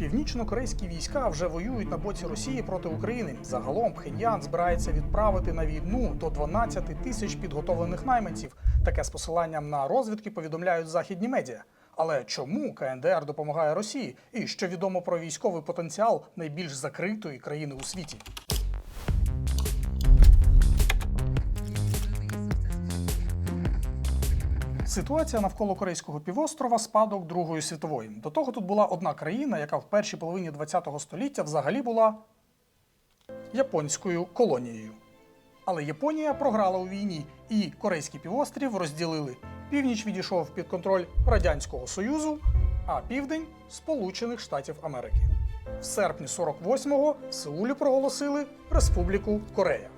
Північно-корейські війська вже воюють на боці Росії проти України. Загалом Пхеньян збирається відправити на війну до 12 тисяч підготовлених найманців. Таке з посиланням на розвідки повідомляють західні медіа. Але чому КНДР допомагає Росії? І що відомо про військовий потенціал найбільш закритої країни у світі? Ситуація навколо Корейського півострова спадок Другої світової. До того тут була одна країна, яка в першій половині ХХ століття взагалі була японською колонією. Але Японія програла у війні, і Корейський півострів розділили. Північ відійшов під контроль Радянського Союзу, а південь Сполучених Штатів Америки. В серпні 48-го в Сеулі проголосили Республіку Корея.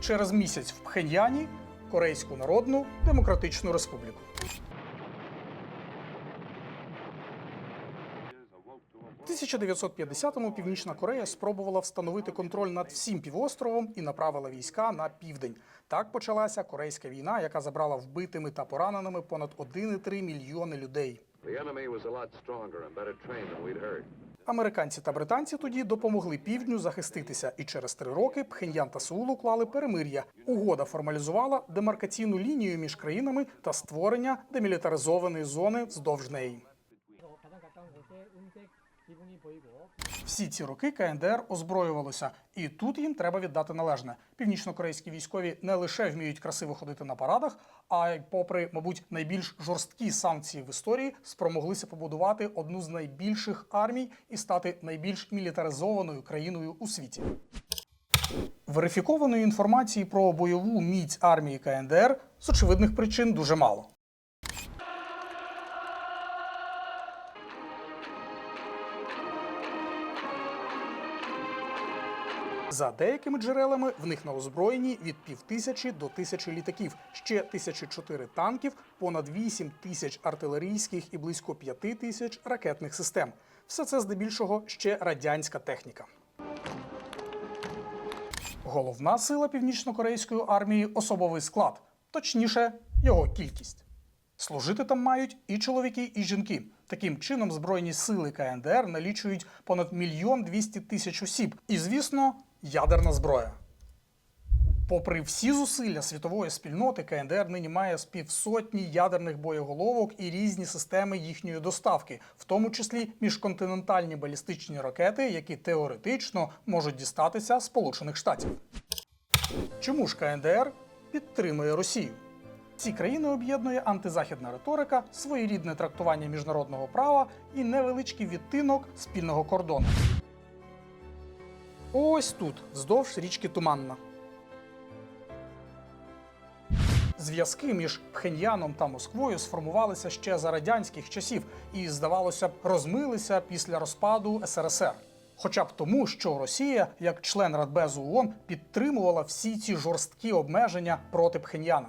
Через місяць в Пхеньяні Корейську Народну Демократичну Республіку. У 1950-му Північна Корея спробувала встановити контроль над всім півостровом і направила війська на південь. Так почалася корейська війна, яка забрала вбитими та пораненими понад 1,3 мільйони людей. Американці та британці тоді допомогли півдню захиститися, і через три роки Пхеньян та Сеул уклали перемир'я. Угода формалізувала демаркаційну лінію між країнами та створення демілітаризованої зони вздовж неї. Всі ці роки КНДР озброювалося, і тут їм треба віддати належне. Північнокорейські військові не лише вміють красиво ходити на парадах, а й, попри, мабуть, найбільш жорсткі санкції в історії, спромоглися побудувати одну з найбільших армій і стати найбільш мілітаризованою країною у світі. Верифікованої інформації про бойову міць армії КНДР з очевидних причин дуже мало. За деякими джерелами в них на озброєнні від півтисячі до тисячі літаків, ще тисячі чотири танків, понад вісім тисяч артилерійських і близько п'яти тисяч ракетних систем. Все це здебільшого ще радянська техніка. Головна сила північно-корейської армії особовий склад, точніше, його кількість. Служити там мають і чоловіки, і жінки. Таким чином, збройні сили КНДР налічують понад мільйон двісті тисяч осіб. І, звісно, ядерна зброя. Попри всі зусилля світової спільноти, КНДР нині має з півсотні ядерних боєголовок і різні системи їхньої доставки, в тому числі міжконтинентальні балістичні ракети, які теоретично можуть дістатися Сполучених Штатів. Чому ж КНДР підтримує Росію? Ці країни об'єднує антизахідна риторика, своєрідне трактування міжнародного права і невеличкий відтинок спільного кордону. Ось тут, вздовж річки Туманна. Зв'язки між Пхеньяном та Москвою сформувалися ще за радянських часів і, здавалося б, розмилися після розпаду СРСР. Хоча б тому, що Росія, як член Радбезу ООН, підтримувала всі ці жорсткі обмеження проти Пхеньяна.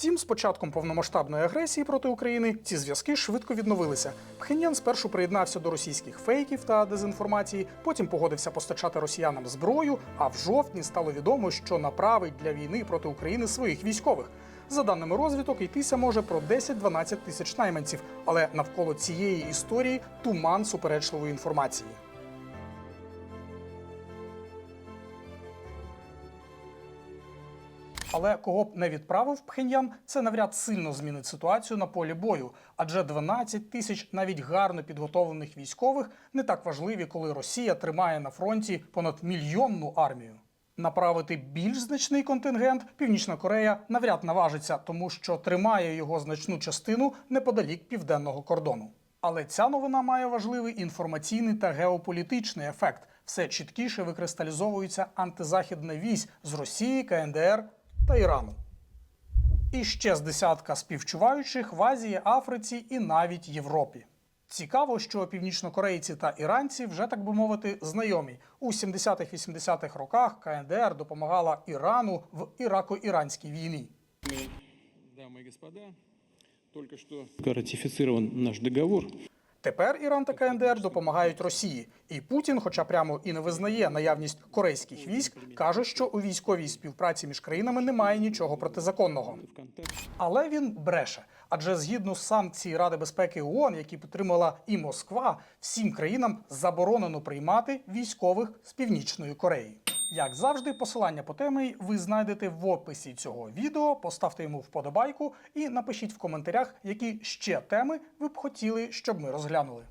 Втім, з початком повномасштабної агресії проти України ці зв'язки швидко відновилися. Пхеньян спершу приєднався до російських фейків та дезінформації, потім погодився постачати росіянам зброю. А в жовтні стало відомо, що направить для війни проти України своїх військових. За даними розвідок, йтися може про 10-12 тисяч найманців, але навколо цієї історії туман суперечливої інформації. Але кого б не відправив Пхеньян, це навряд сильно змінить ситуацію на полі бою, адже 12 тисяч навіть гарно підготовлених військових не так важливі, коли Росія тримає на фронті понад мільйонну армію. Направити більш значний контингент Північна Корея навряд наважиться, тому що тримає його значну частину неподалік південного кордону. Але ця новина має важливий інформаційний та геополітичний ефект. Все чіткіше викристалізовується антизахідна вісь з Росії, КНДР та Ірану. І ще з десятка співчуваючих в Азії, Африці і навіть Європі. Цікаво, що північнокорейці та іранці вже так би мовити знайомі. У 70-х-80-х роках КНДР допомагала Ірану в ірако-іранській війні. Дамы и господа, только что ратифицирован наш договор. Тепер Іран та КНДР допомагають Росії, і Путін, хоча прямо і не визнає наявність корейських військ, каже, що у військовій співпраці між країнами немає нічого протизаконного. Але він бреше. Адже згідно з санкцій Ради безпеки ООН, які підтримала і Москва, всім країнам заборонено приймати військових з північної Кореї. Як завжди, посилання по темі ви знайдете в описі цього відео. Поставте йому вподобайку і напишіть в коментарях, які ще теми ви б хотіли, щоб ми розглянули.